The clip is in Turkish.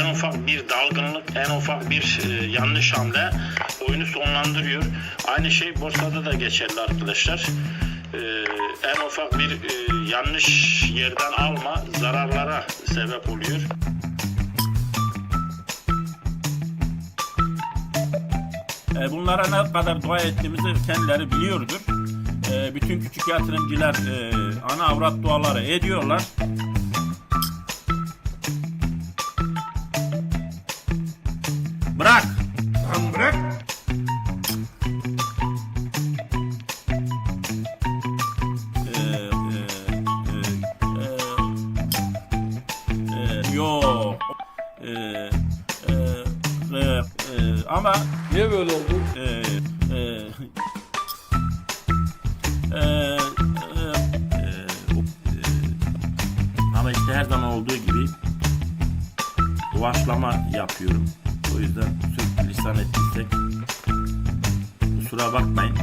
En ufak bir dalgınlık, en ufak bir e, yanlış hamle oyunu sonlandırıyor. Aynı şey borsada da geçerli arkadaşlar. E, en ufak bir e, yanlış yerden alma zararlara sebep oluyor. E, bunlara ne kadar dua ettiğimizi kendileri biliyordur. Bütün küçük yatırımcılar ana avrat duaları ediyorlar. Bırak. Lan bırak. E, e, e, e, e, yok. E, e, e, e, ama Niye böyle oldu? e, e, e, e, e, e, ama işte her zaman olduğu gibi doğaçlama yapıyorum. O yüzden sürçülisan ettiysek kusura bakmayın.